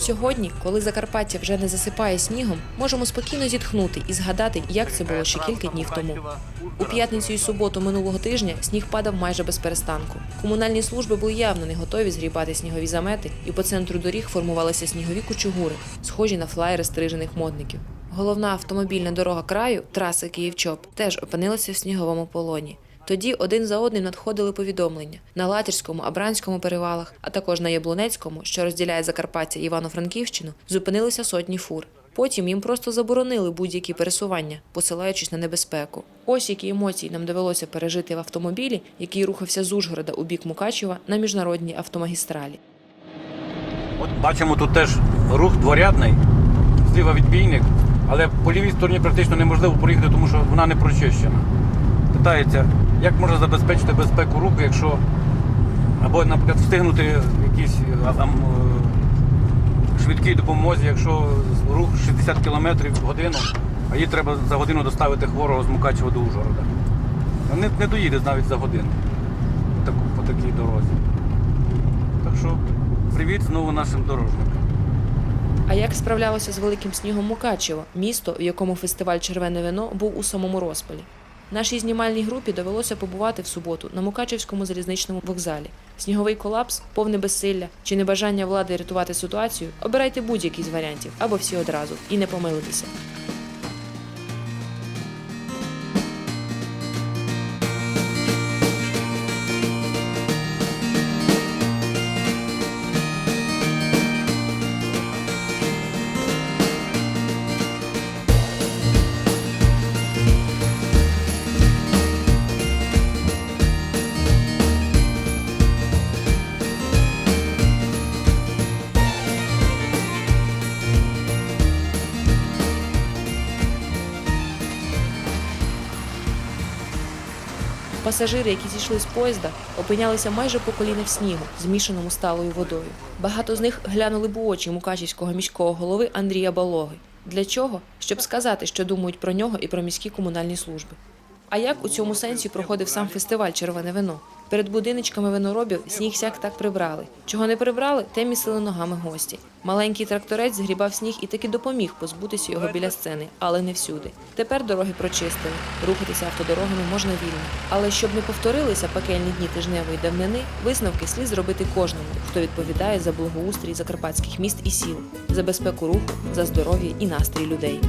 Сьогодні, коли Закарпаття вже не засипає снігом, можемо спокійно зітхнути і згадати, як це було ще кілька днів тому. У п'ятницю і суботу минулого тижня сніг падав майже без перестанку. Комунальні служби були явно не готові згрібати снігові замети, і по центру доріг формувалися снігові кучугури, схожі на флаєри стрижених модників. Головна автомобільна дорога краю, траса Київ-Чоп, теж опинилася в сніговому полоні. Тоді один за одним надходили повідомлення на Латірському, Абранському перевалах, а також на Яблунецькому, що розділяє Закарпаття і Івано-Франківщину, зупинилися сотні фур. Потім їм просто заборонили будь-які пересування, посилаючись на небезпеку. Ось які емоції нам довелося пережити в автомобілі, який рухався з Ужгорода у бік Мукачева на міжнародній автомагістралі. От бачимо тут теж рух дворядний, зліва відбійник, але по лівій стороні практично неможливо проїхати, тому що вона не прочищена. Питається, як можна забезпечити безпеку руху, якщо або, наприклад, встигнути якісь а, там, е, швидкій допомозі, якщо рух 60 км в годину, а їй треба за годину доставити хворого з Мукачева до Ужгорода. Не, не доїде навіть за годину по, таку- по такій дорозі. Так що привіт знову нашим дорожникам. А як справлялося з великим снігом Мукачево, місто, в якому фестиваль Червене вино був у самому розпалі? Нашій знімальній групі довелося побувати в суботу на Мукачевському залізничному вокзалі. Сніговий колапс, повне безсилля чи небажання влади рятувати ситуацію. Обирайте будь-який з варіантів або всі одразу і не помилитися. Пасажири, які зійшли з поїзда, опинялися майже по коліни в снігу, змішаному сталою водою. Багато з них глянули б у очі мукачівського міського голови Андрія Балоги. Для чого? Щоб сказати, що думають про нього і про міські комунальні служби. А як у цьому сенсі проходив сам фестиваль Червоне вино? Перед будиночками виноробів сніг сяк так прибрали. Чого не прибрали, те місили ногами гості. Маленький тракторець згрібав сніг і таки допоміг позбутися його біля сцени, але не всюди. Тепер дороги прочистили. Рухатися автодорогами можна вільно. Але щоб не повторилися пекельні дні тижневої давнини, висновки слід зробити кожному, хто відповідає за благоустрій закарпатських міст і сіл, за безпеку руху, за здоров'я і настрій людей.